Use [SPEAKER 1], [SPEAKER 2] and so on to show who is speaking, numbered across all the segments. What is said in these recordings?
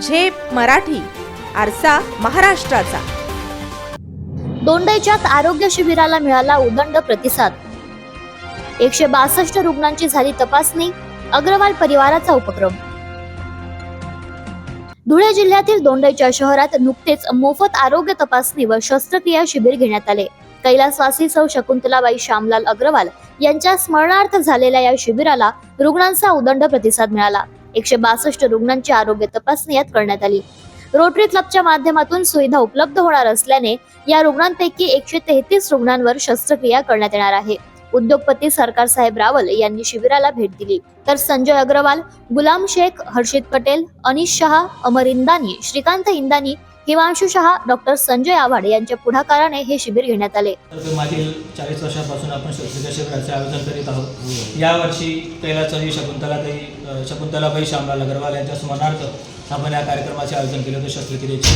[SPEAKER 1] झेप मराठी आरसा महाराष्ट्राचा.
[SPEAKER 2] दोंडाईच्यात आरोग्य शिबिराला मिळाला उदंड प्रतिसाद. एकशे बासष्ट रुग्णांची झाली तपासणी अग्रवाल परिवाराचा उपक्रम. धुळे जिल्ह्यातील दोंडाईच्या शहरात नुकतेच मोफत आरोग्य तपासणी व शस्त्रक्रिया शिबिर घेण्यात आले. कैलासवासी सौ शकुंतलाबाई श्यामलाल अग्रवाल यांच्या स्मरणार्थ झालेल्या या शिबिराला रुग्णांचा उदंड प्रतिसाद मिळाला. एकशे बासष्ट रुग्णांची आरोग्य तपासणी यात करण्यात आली. रोटरी क्लबच्या माध्यमातून सुविधा उपलब्ध होणार असल्याने या रुग्णांपैकी एकशे तेहतीस रुग्णांवर शस्त्रक्रिया करण्यात येणार आहे. उद्योगपती सरकार साहेब रावल यांनी शिबिराला भेट दिली. तर संजय अग्रवाल गुलाम शेख हर्षित पटेल अनिश शहा अमर इंदानी श्रीकांत इंदानी हिमांशु शहा डॉक्टर संजय आव्हाड यांच्या पुढाकाराने हे शिबिर घेण्यात आले.
[SPEAKER 3] मागील चाळीस वर्षापासून आपण शस्त्रक्रिया शिबिराचे आयोजन करीत आहोत. यावर्षी कैलासही शकुंतलाताई शकुंतलाबाई श्यामलाल अग्रवाल यांच्या स्मरणार्थ आपण या कार्यक्रमाचे आयोजन केले होते शस्त्रक्रियेचे.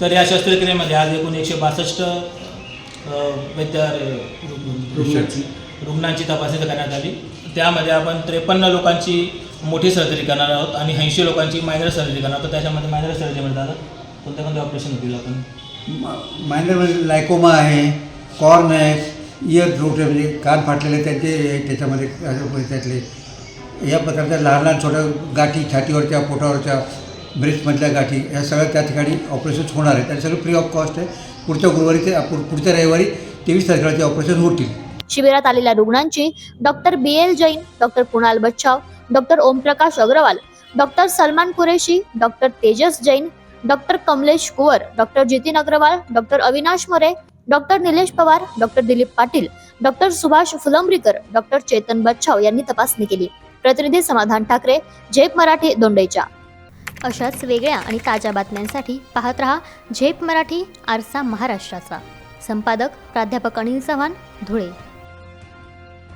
[SPEAKER 3] तर या शस्त्रक्रियेमध्ये आज एकूण एकशे बासष्ट रुग्णांची तपासणी करण्यात आली. त्यामध्ये आपण त्रेपन्न लोकांची मोठी सर्जरी करणार आहोत आणि ऐंशी लोकांची मायनर सर्जरी करणार आहोत. त्याच्यामध्ये मायनर सर्जरी म्हणतात. कोणत्या कोणत्या ऑपरेशन होतील आपण?
[SPEAKER 4] मायनरमध्ये लायकोमा आहे कॉर्न आहे इयर थ्रोट आहे म्हणजे कान फाटलेले त्यांचे त्याच्यामध्ये त्यातले या प्रकारच्या लहान लहान छोट्या गाठी छातीवरच्या पोटावरच्या ब्रेस्टमधल्या गाठी या सगळ्या त्या ठिकाणी ऑपरेशन्स होणार आहे त्या सगळं फ्री ऑफ कॉस्ट आहे. पुढच्या गुरुवारी ते पुढच्या रविवारी तेवीस तारखेला ते ऑपरेशन होतील.
[SPEAKER 2] शिबिरात आलेल्या रुग्णांची doctor B L Jain doctor Kunal Bachhav doctor Omprakash Agrawal doctor Salman Qureshi doctor Tejas Jain doctor Kamlesh Kuwar doctor Jitin Agrawal doctor Avinash More doctor Nilesh Pawar doctor Dilip Patil doctor Subhash Phulambrikar doctor Chetan Bachhav यांनी तपासणी केली. प्रतिनिधी समाधान ठाकरे झेप मराठी दोंडेच्या. अशाच वेगळ्या आणि ताज्या बातम्यांसाठी पाहत रहा झेप मराठी आरसा महाराष्ट्राचा. संपादक प्राध्यापक अनिल चव्हाण धुळे.